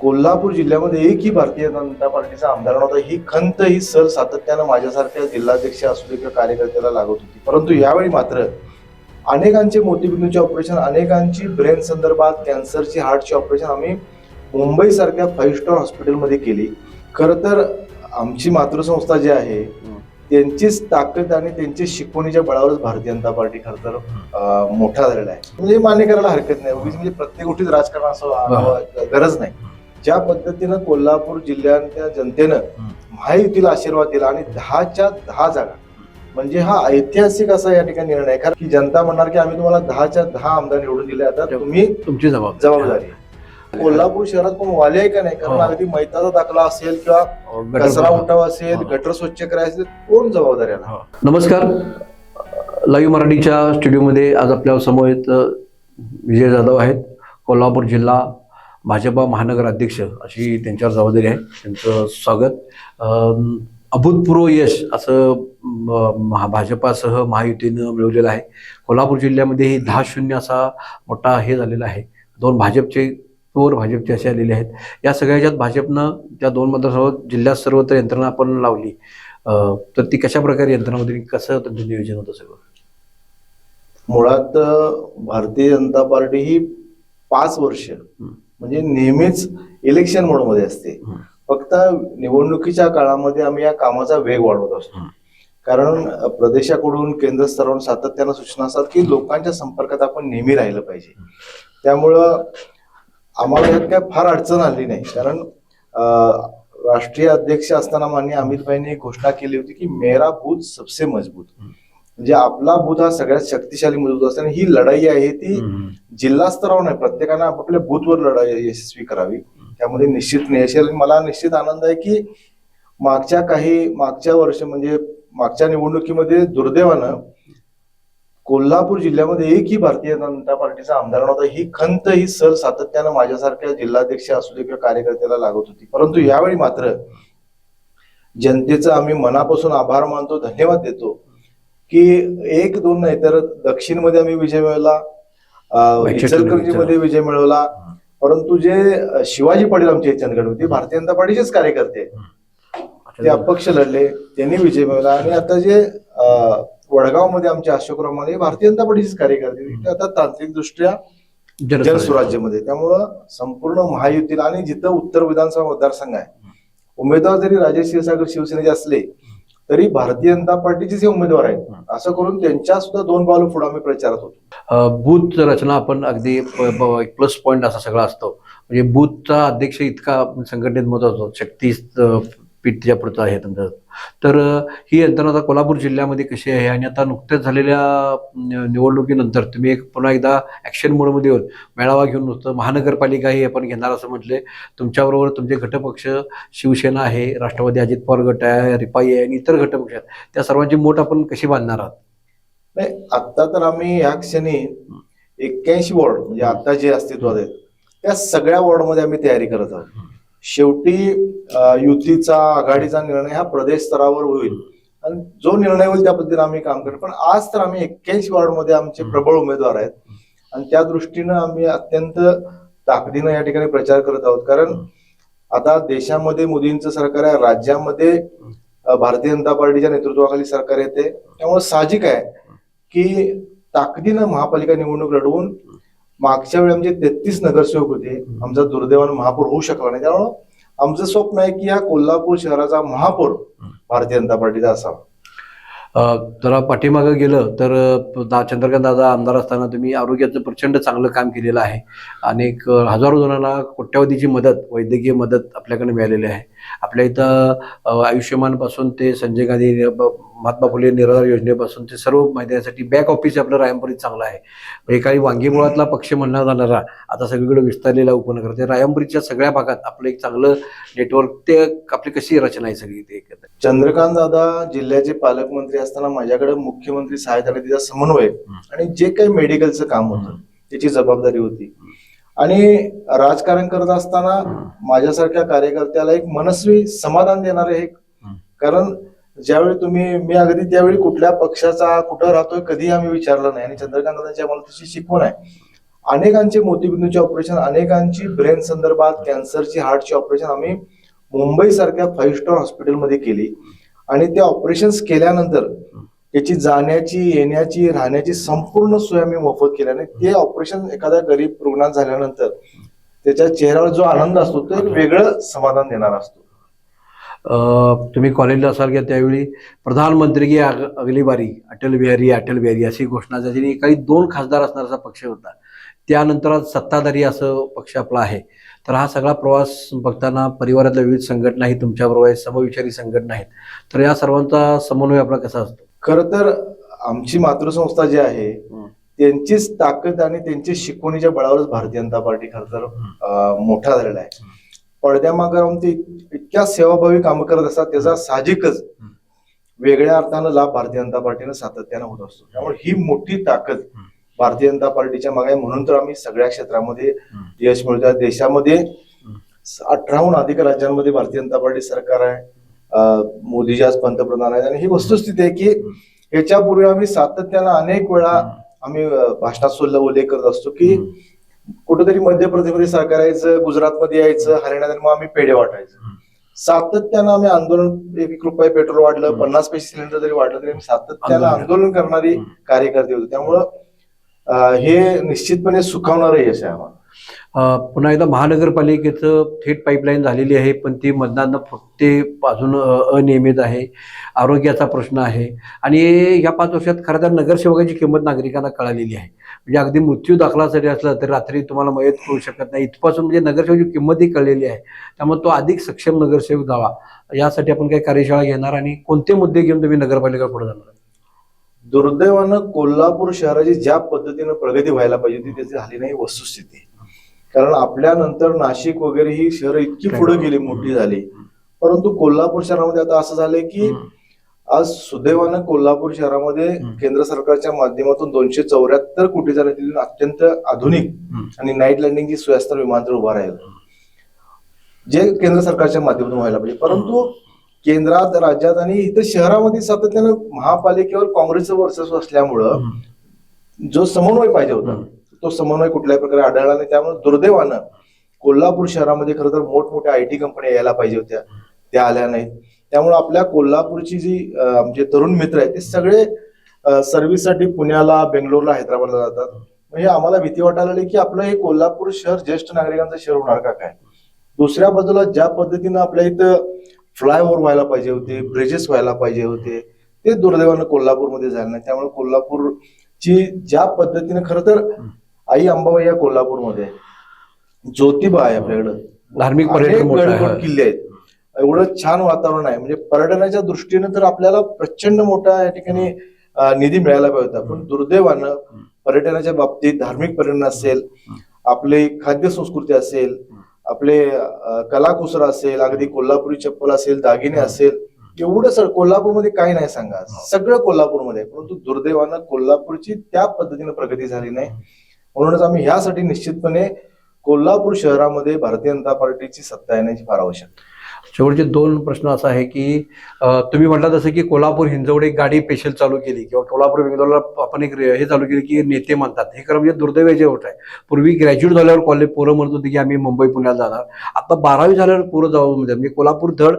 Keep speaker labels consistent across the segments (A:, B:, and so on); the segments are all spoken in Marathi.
A: कोल्हापूर जिल्ह्यामध्ये एकही भारतीय जनता पार्टीचा आमदार नव्हता. ही खंत ही सल सातत्यानं माझ्यासारख्या जिल्हाध्यक्ष असू दे किंवा कार्यकर्त्याला लागत होती. परंतु यावेळी मात्र अनेकांचे मोतीबिंदूचे ऑपरेशन अनेकांची ब्रेन संदर्भात कॅन्सरची हार्टची ऑपरेशन आम्ही मुंबईसारख्या फाईव्ह स्टार हॉस्पिटलमध्ये केली. खरं तर आमची मातृसंस्था जी आहे त्यांचीच ताकद आणि त्यांची शिकवणीच्या बळावरच भारतीय जनता पार्टी खरं तर मोठा झालेला आहे. म्हणजे मान्य करायला हरकत नाही. म्हणजे प्रत्येक गोष्टीत राजकारण असं गरज नाही. ज्या पद्धतीनं कोल्हापूर जिल्ह्याच्या जनतेनं महायुतीला आशीर्वाद दिला आणि दहाच्या दहा जागा. म्हणजे हा ऐतिहासिक असा या ठिकाणी निर्णय आहे. कारण की जनता म्हणणार की आम्ही तुम्हाला दहाच्या दहा आमदार निवडून दिले. आता तुम्ही
B: तुमची जबाबदारी.
A: कोल्हापूर शहरात कोण वाले आहे का नाही? कारण
B: हो.
A: अगदी मैताचा दाखला असेल किंवा
B: गटर-
A: कचरा उठावा असेल
B: हो.
A: गटर स्वच्छ करायचे असेल कोण जबाबदारी आहे
B: हो. नमस्कार. लाईव्ह मराठीच्या स्टुडिओमध्ये आज आपल्यासमोर विजय जाधव आहेत. कोल्हापूर जिल्हा भाजपा महानगर अध्यक्ष अशी त्यांच्यावर जबाबदारी आहे. त्यांचं स्वागत. अभूतपूर्व यश असं महा भाजपासह महायुतीनं मिळवलेलं आहे. कोल्हापूर जिल्ह्यामध्ये ही दहा शून्य असा मोठा हे झालेला आहे. दोन भाजपचे पवर भाजपचे असे आलेले आहेत. या सगळ्याच्यात भाजपनं त्या दोन मतदारसंघात जिल्ह्यात सर्वत्र यंत्रणा आपण लावली. तर ती कशा प्रकारे यंत्रणा होती कसं त्यांचं नियोजन होतं सगळं?
A: मुळात भारतीय जनता पार्टी ही पाच वर्ष म्हणजे नेहमीच इलेक्शन मोडमध्ये असते. फक्त निवडणुकीच्या काळामध्ये आम्ही या कामाचा वेग वाढवत असतो. कारण प्रदेशाकडून केंद्र स्तरावरून सातत्यानं सूचना असतात की लोकांच्या संपर्कात आपण नेहमी राहिलं पाहिजे. त्यामुळं आम्हाला यात काय फार अडचण आली नाही. कारण राष्ट्रीय अध्यक्ष असताना मान्य अमित भाईने घोषणा केली होती की मेरा बूथ सबसे मजबूत. म्हणजे आपला बूथ हा सगळ्यात शक्तिशाली मजबूत असतो आणि ही लढाई आहे ती जिल्हा स्तरावर नाही प्रत्येकानं आपापल्या बूथवर लढाई यशस्वी करावी. त्यामध्ये निश्चित यश. मला निश्चित आनंद आहे की मागच्या काही मागच्या वर्ष म्हणजे मागच्या निवडणुकीमध्ये दुर्दैवानं कोल्हापूर जिल्ह्यामध्ये एकही भारतीय जनता पार्टीचा आमदार नव्हता. ही खंत ही सल सातत्यानं माझ्यासारख्या जिल्हाध्यक्ष असू दे किंवा कार्यकर्त्याला लागत होती. परंतु यावेळी मात्र जनतेचा आम्ही मनापासून आभार मानतो धन्यवाद देतो. की एक दोन नाही तर दक्षिणमध्ये आम्ही विजय मिळवला इचलकरंजीमध्ये विजय मिळवला. परंतु जे शिवाजी पाटील आमचे चंदगड होते भारतीय जनता पार्टीचेच कार्यकर्ते. ते अपक्ष लढले त्यांनी विजय मिळवला. आणि आता जे वडगावमध्ये आमचे अशोकराव माने भारतीय जनता पार्टीचेच कार्यकर्ते. आता तांत्रिक दृष्ट्या जनस्वराज्यमध्ये त्यामुळं संपूर्ण महायुतीला आणि जिथं उत्तर विधानसभा मतदारसंघ आहे उमेदवार जरी राजेश क्षीरसागर शिवसेनेचे असले तरी भारतीय जनता पार्टीचेच हे उमेदवार आहेत. असं करून त्यांच्या सुद्धा दोन पावलं पुढे आम्ही प्रचारात होतो.
B: बूथ रचना आपण अगदी प्लस पॉईंट असा सगळा असतो. म्हणजे बूथचा अध्यक्ष इतका संघटनेत महत्त्वाचा होतो शक्ती अं, पीठ आहे त्यांचं. तर ही यंत्रणा आता कोल्हापूर जिल्ह्यामध्ये कशी आहे आणि आता नुकत्याच झालेल्या निवडणुकीनंतर तुम्ही एक पुन्हा एकदा ॲक्शन मोडमध्ये येऊन मेळावा घेऊन नुसतं महानगरपालिकाही आपण घेणार असं म्हटले तुमच्याबरोबर तुमचे घटपक्ष शिवसेना आहे राष्ट्रवादी अजित पवार गट आहे रिपाई आहे आणि इतर घटपक्ष आहेत. त्या सर्वांची मोठ आपण कशी बांधणार आहात?
A: नाही आत्ता तर आम्ही या क्षणी एक्क्याऐंशी वॉर्ड म्हणजे आता जे अस्तित्वात आहेत त्या सगळ्या वॉर्डमध्ये आम्ही तयारी करत आहोत. शेवटी युतीचा आघाडीचा निर्णय हा प्रदेश स्तरावर होईल. आणि जो निर्णय होईल त्या पद्धतीने आम्ही काम करू. पण आज तर आम्ही एक्क्याऐंशी वॉर्डमध्ये आमचे प्रबळ उमेदवार आहेत. आणि त्या दृष्टीनं आम्ही अत्यंत ताकदीनं या ठिकाणी प्रचार करत आहोत. कारण आता देशामध्ये मोदींचं सरकार आहे. राज्यामध्ये भारतीय जनता पार्टीच्या नेतृत्वाखाली सरकार येते. त्यामुळे साहजिक आहे की ताकदीनं महापालिका निवडणूक लढवून मागच्या वेळी आमचे तेहतीस नगरसेवक होते. आमचा दुर्दैवानं महापौर होऊ शकला नाही. त्यामुळं आमचं स्वप्न आहे की या कोल्हापूर शहराचा महापौर भारतीय जनता पार्टीचा असावा.
B: जरा पाठीमागं गेलं तर दा चंद्रकांत दादा आमदार असताना तुम्ही आरोग्याचं प्रचंड चांगलं काम केलेलं आहे. अनेक हजारो जणांना कोट्यावधीची मदत वैद्यकीय मदत आपल्याकडे मिळालेली आहे. आपल्या इथं आयुष्यमानपासून ते संजय गांधी महात्मा फुले निराधार योजनेपासून ते सर्व माहिती बॅक ऑफिस आपलं रायंपुरीत चांगलं आहे. म्हणजे काही वांगीमुळातला पक्ष म्हणला जाणारा आता सगळीकडे विस्तारलेला उपनगर ते रायंपुरीच्या सगळ्या भागात आपलं एक चांगलं नेटवर्क ते आपली कशी रचना आहे सगळी ते?
A: चंद्रकांत दादा जिल्ह्याचे पालकमंत्री असताना माझ्याकडे मुख्यमंत्री सहायता निधीचा समन्वय आणि जे काही मेडिकलचं काम होतं त्याची जबाबदारी होती. आणि राजकारण करत असताना माझ्यासारख्या कार्यकर्त्याला एक मनस्वी समाधान देणारे हे कारण ज्यावेळी तुम्ही मी अगदी त्यावेळी कुठल्या पक्षाचा कुठं राहतोय कधी आम्ही विचारलं नाही. आणि चंद्रकांत दादांची आम्हाला तशी शिकवण आहे. अनेकांचे मोतीबिंदूचे ऑपरेशन अनेकांची ब्रेन संदर्भात कॅन्सरची हार्टची ऑपरेशन आम्ही मुंबई सारख्या फाईव्ह स्टार हॉस्पिटलमध्ये केली. आणि त्या ऑपरेशन्स केल्यानंतर त्याची जाण्याची येण्याची राहण्याची संपूर्ण सोय आम्ही मोफत केल्याने ते ऑपरेशन एखाद्या गरीब रुग्णात झाल्यानंतर त्याच्या चेहऱ्यावर जो आनंद असतो तो एक वेगळं समाधान देणारा असतो.
B: तुम्ही कॉलेजला असाल की त्यावेळी प्रधानमंत्री की अग- अगली बारी अटल बिहारी अटल बिहारी अशी घोषणा झाली काही दोन खासदार असणारा पक्ष होता. त्यानंतर आज सत्ताधारी असं पक्ष आपला आहे. तर हा सगळा प्रवास बघताना परिवारातल्या विविध संघटना ही तुमच्याबरोबर आहेत समविचारी संघटना आहेत. तर या सर्वांचा समन्वय आपला कसा असतो?
A: खर तर आमची मातृसंस्था जी आहे त्यांचीच ताकद आणि त्यांची शिकवणीच्या बळावरच भारतीय जनता पार्टी खर तर मोठा झालेला आहे. पडद्यामागे राहून ते इतक्या सेवाभावी कामं करत असतात त्याचा साहजिकच वेगळ्या अर्थानं लाभ भारतीय जनता पार्टीनं सातत्यानं होत असतो. त्यामुळे ही मोठी ताकद भारतीय जनता पार्टीच्या मागे. म्हणून तर आम्ही सगळ्या क्षेत्रामध्ये यश मिळतो देशामध्ये अठराहून अधिक राज्यांमध्ये भारतीय जनता पार्टी सरकार आहे. मोदीजी आज पंतप्रधान आहेत. आणि ही वस्तुस्थिती आहे की याच्यापूर्वी आम्ही सातत्यानं अनेक वेळा आम्ही भाषणात सुद्धा उल्लेख करत असतो की कुठेतरी मध्य प्रदेशमध्ये सरकार यायचं गुजरातमध्ये यायचं हरियाणात आणि मग आम्ही पेढे वाटायचं सातत्यानं आम्ही आंदोलन एक एक रुपये पेट्रोल वाढलं. पन्नास पैसे सिलेंडर जरी वाढलं तरी आम्ही सातत्यानं
B: आंदोलन.
A: करणारी. कार्यकर्ते होते त्यामुळं हे निश्चितपणे सुखावणारं यश आहे आम्हाला
B: पुन्हा एकदा महानगरपालिकेचं थेट पाईपलाईन झालेली आहे पण ती मतदान फुटते अजून अनियमित आहे आरोग्याचा प्रश्न आहे आणि या पाच वर्षात खरं तर नगरसेवकाची किंमत नागरिकांना कळालेली आहे म्हणजे अगदी मृत्यू दाखला जरी असला तरी रात्री तुम्हाला मयत करू शकत नाही. इथपासून म्हणजे नगरसेवकाची किंमतही कळलेली आहे. त्यामुळे तो अधिक सक्षम नगरसेवक जावा. यासाठी आपण काही कार्यशाळा घेणार आणि कोणते मुद्दे घेऊन तुम्ही नगरपालिका पुढे जाणार?
A: दुर्दैवानं कोल्हापूर शहराची ज्या पद्धतीनं प्रगती व्हायला पाहिजे होती त्याची झाली नाही वस्तुस्थिती. कारण आपल्यानंतर नाशिक वगैरे ही शहरं इतकी पुढे गेली मोठी झाली. परंतु कोल्हापूर शहरामध्ये आता असं झालंय की आज सुदैवानं कोल्हापूर शहरामध्ये. केंद्र सरकारच्या माध्यमातून दोनशे चौऱ्याहत्तर कोटीच्या निधीतून अत्यंत आधुनिक आणि नाईट लँडिंगची सोय असताना विमानतळ उभा राहील जे केंद्र सरकारच्या माध्यमातून व्हायला पाहिजे. परंतु केंद्रात राज्यात आणि इथं शहरामध्ये सातत्यानं महापालिकेवर काँग्रेसचं वर्चस्व असल्यामुळं जो समन्वय पाहिजे होता. तो समन्वय कुठल्याही प्रकारे आढळला नाही. त्यामुळे दुर्दैवानं कोल्हापूर शहरामध्ये खरं तर मोठमोठ्या आय टी कंपन्या यायला पाहिजे होत्या. त्या आल्या नाहीत. त्यामुळे आपल्या कोल्हापूरची जी आमचे तरुण मित्र आहेत ते सगळे सर्व्हिससाठी पुण्याला बेंगलोरला हैदराबादला जातात. म्हणजे आम्हाला भीती वाटायला लागली की आपलं हे कोल्हापूर शहर ज्येष्ठ नागरिकांचं शहर होणार का काय? दुसऱ्या बाजूला ज्या पद्धतीनं आपल्या इथं फ्लायओव्हर व्हायला पाहिजे होते ब्रिजेस व्हायला पाहिजे होते ते दुर्दैवानं कोल्हापूरमध्ये झालं नाही. त्यामुळे कोल्हापूरची ज्या पद्धतीनं खरं तर आई अंबाबाई या कोल्हापूरमध्ये ज्योतिबा आहे आपल्याकडं.
B: धार्मिक पर्यटन
A: किल्ले आहेत. एवढं छान वातावरण आहे. म्हणजे पर्यटनाच्या दृष्टीने तर आपल्याला प्रचंड मोठा या ठिकाणी निधी मिळायला पाहिजे होता. पण दुर्दैवानं पर्यटनाच्या बाबतीत धार्मिक पर्यटन असेल आपली खाद्य संस्कृती असेल आपले कलाकुसर असेल अगदी कोल्हापुरी चप्पल असेल दागिने असेल एवढं सर कोल्हापूरमध्ये काही नाही सांगा. सगळं कोल्हापूरमध्ये. परंतु दुर्दैवानं कोल्हापूरची त्या पद्धतीने प्रगती झाली नाही. म्हणूनच आम्ही ह्यासाठी निश्चितपणे कोल्हापूर शहरामध्ये भारतीय जनता पार्टीची सत्ता येण्याची फार आवश्यकता आहे.
B: शेवटचे दोन प्रश्न असा आहे की तुम्ही म्हटला जसं की कोल्हापूर हिंजवडे एक गाडी स्पेशल चालू केली किंवा कोल्हापूर बेंगलोरला आपण एक हे चालू केली की नेते म्हणतात. हे खरं म्हणजे दुर्दैवाची गोष्ट आहे. पूर्वी ग्रॅज्युएट झाल्यावर कॉलेज पोरं म्हणत होती की आम्ही मुंबई पुण्याला जाणार. आता बारावी झाल्यावर पोरं जाऊ म्हणजे म्हणजे कोल्हापूर धड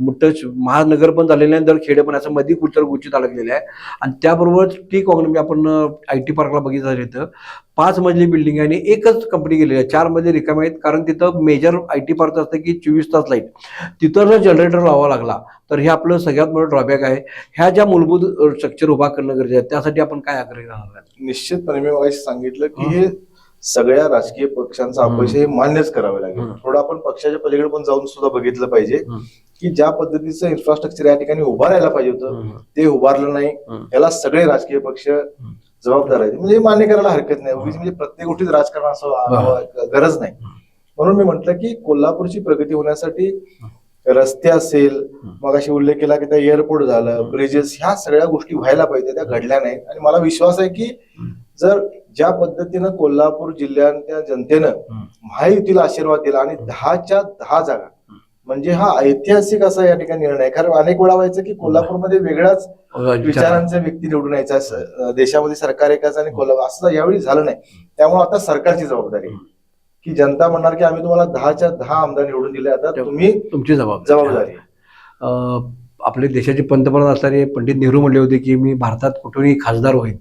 B: मोठं महानगर पण झालेलं आहे धड खेडे पण असं मध्ये कुठं गुचित अडकलेलं आहे. आणि त्याबरोबर टी कॉग्न म्हणजे आपण आय टी पार्कला बघितलं तर पाच मजली बिल्डिंग आहे आणि एकच कंपनी गेलेली आहे चार मजले रिकामे आहेत कारण तिथं मेजर आय टी पार्क असतं की चोवीस तास लाइट तिथं जर जनरेटर लावावा लागला तर हे आपलं सगळ्यात मोठं ड्रॉबॅक आहे ह्या ज्या मूलभूत स्ट्रक्चर उभा करणं गरजेचं आहे त्यासाठी आपण काय आग्रही राहणार आहे?
A: निश्चितपणे मी मगाशी सांगितलं की
B: हं.
A: सगळ्या राजकीय पक्षांचा. अपयश हे मान्यच करावे लागेल. थोडं आपण पक्षाच्या पलीकडे पण जाऊन सुद्धा बघितलं पाहिजे. की ज्या पद्धतीचं इन्फ्रास्ट्रक्चर या ठिकाणी उभा राहायला पाहिजे होतं ते उभारलं नाही. याला सगळे राजकीय पक्ष जबाबदार आहेत म्हणजे मान्य करायला हरकत नाही. उगीच म्हणजे प्रत्येक गोष्टीत राजकारण असं गरज नाही. म्हणून मी म्हटलं की कोल्हापूरची प्रगती होण्यासाठी रस्ते असेल मग अशी उल्लेख केला की त्या एअरपोर्ट झालं ब्रिजेस ह्या सगळ्या गोष्टी व्हायला पाहिजे त्या घडल्या नाहीत. आणि मला विश्वास आहे की जर ज्या पद्धतीनं कोल्हापूर जिल्ह्याच्या जनतेनं महायुतीला आशीर्वाद दिला आणि दहाच्या दहा जागा म्हणजे हा ऐतिहासिक असा या ठिकाणी निर्णय. कारण अनेक वेळा व्हायचं की कोल्हापूरमध्ये वेगळ्याच
B: विचार.
A: विचारांचा व्यक्ती निवडून यायचा. देशामध्ये सरकार एकाच आणि कोल्हापूर असं यावेळी झालं नाही. त्यामुळे आता सरकारची जबाबदारी. की जनता म्हणणार की आम्ही तुम्हाला दहाच्या दहा आमदार निवडून दिले. आता तुम्ही
B: तुमची जबाबदारी. आपले देशाचे पंतप्रधान असणारे पंडित नेहरू म्हणले होते की मी भारतात कुठूनही खासदार होईन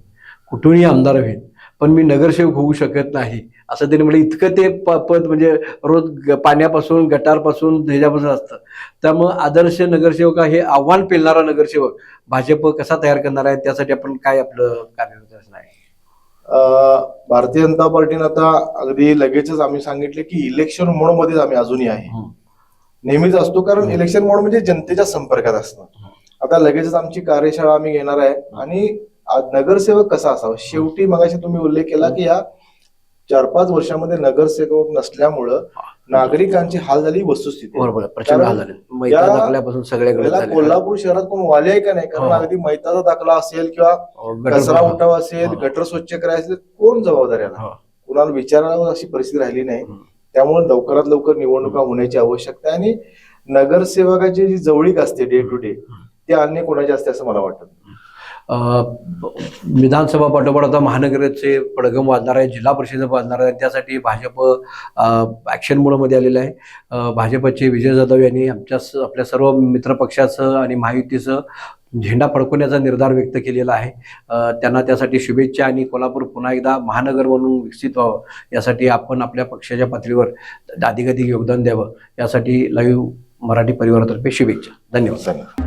B: कुठूनही आमदार होईन पण मी नगरसेवक होऊ शकत नाही. असं त्यांनी म्हणजे इतकं ते प- पद म्हणजे रोज पाण्यापासून गटारपासून ह्याच्यापासून असतं. त्यामुळं आदर्श नगरसेवक हे आव्हान पेलणारा नगरसेवक भाजप कसा तयार करणार आहे त्यासाठी आपण काय आपलं कार्ययोजना आहे?
A: अं, भारतीय जनता पार्टीनं आता अगदी लगेचच आम्ही सांगितले की इलेक्शन मोड मध्येच आम्ही अजूनही आहे. नेहमीच असतो कारण इलेक्शन मोड म्हणजे जनतेच्या संपर्कात असणं. आता लगेचच आमची कार्यशाळा आम्ही घेणार आहे आणि नगरसेवक कसा असावा शेवटी मगाशी तुम्ही उल्लेख केला की या चार पाच वर्षामध्ये नगरसेवक नसल्यामुळं नागरिकांची हाल झाली वस्तुस्थिती
B: बरोबर. प्रचंड हाल झाले दाखल्यापासून सगळ्याकडे.
A: कोल्हापूर शहरात कोण वाले आहे का नाही कारण
B: हो.
A: अगदी मैताचा दाखला असेल किंवा
B: गटर-
A: कचरा उठावा असेल
B: हो.
A: गटर स्वच्छ करायचं असेल कोण जबाबदारी
B: हो.
A: कुणाला विचारायला अशी परिस्थिती राहिली नाही
B: हं.
A: त्यामुळे लवकरात लवकर निवडणुका होण्याची आवश्यकता आहे आणि नगरसेवकाची जी जवळीक असते डे टू डे ती अन्य कोणाची असते असं मला वाटतं
B: विधानसभा पाठोपाठ आता महानगराचे पडगम वाजणार आहे जिल्हा परिषद वाजणार आहे त्यासाठी भाजप ॲक्शन मोडमध्ये आलेलं आहे. भाजपचे विजय जाधव यांनी आमच्या स- आपल्या सर्व मित्रपक्षाचं आणि महायुतीचं झेंडा फडकवण्याचा निर्धार व्यक्त केलेला आहे. त्यांना त्यासाठी शुभेच्छा आणि कोल्हापूर पुन्हा एकदा महानगर म्हणून विकसित व्हावं. यासाठी आपण आपल्या पक्षाच्या पातळीवर अधिकाधिक योगदान द्यावं. यासाठी लाईव्ह मराठी परिवारातर्फे शुभेच्छा. धन्यवाद.